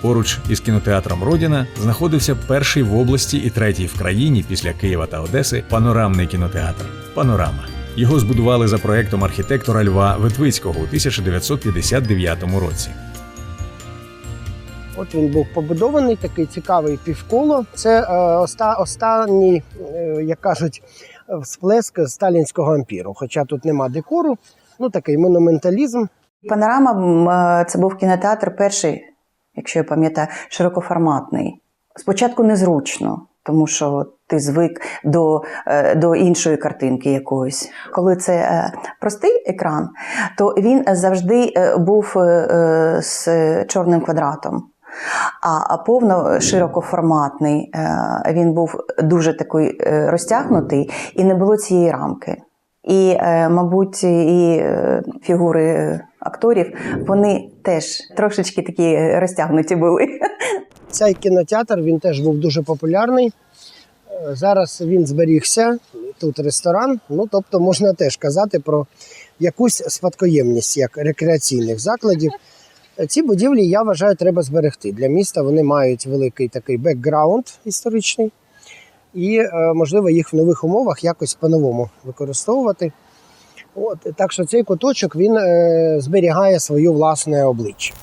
Поруч із кінотеатром Родіна знаходився перший в області і третій в країні після Києва та Одеси панорамний кінотеатр Панорама. Його збудували за проектом архітектора Льва Витвицького у 1959 році. От він був побудований, такий цікавий півколо. Це е, оста, останній, е, як кажуть, всплеск сталінського ампіру. Хоча тут нема декору, ну такий монументалізм. Панорама е, це був кінотеатр перший, якщо я пам'ятаю, широкоформатний. Спочатку незручно, тому що ти звик до, е, до іншої картинки якоїсь. Коли це е, простий екран, то він завжди е, був з чорним квадратом. А повно широкоформатний він був дуже такий розтягнутий і не було цієї рамки. І, мабуть, і фігури акторів вони теж трошечки такі розтягнуті були. Цей кінотеатр він теж був дуже популярний. Е, Зараз він зберігся. Тут ресторан. Ну тобто можна теж казати про якусь спадкоємність як рекреаційних закладів. Е, Ці будівлі, я вважаю, треба зберегти. Для міста вони мають великий такий бекграунд історичний, і, е, можливо, їх в нових умовах якось по-новому використовувати. От так що цей куточок він е, зберігає своє власне обличчя.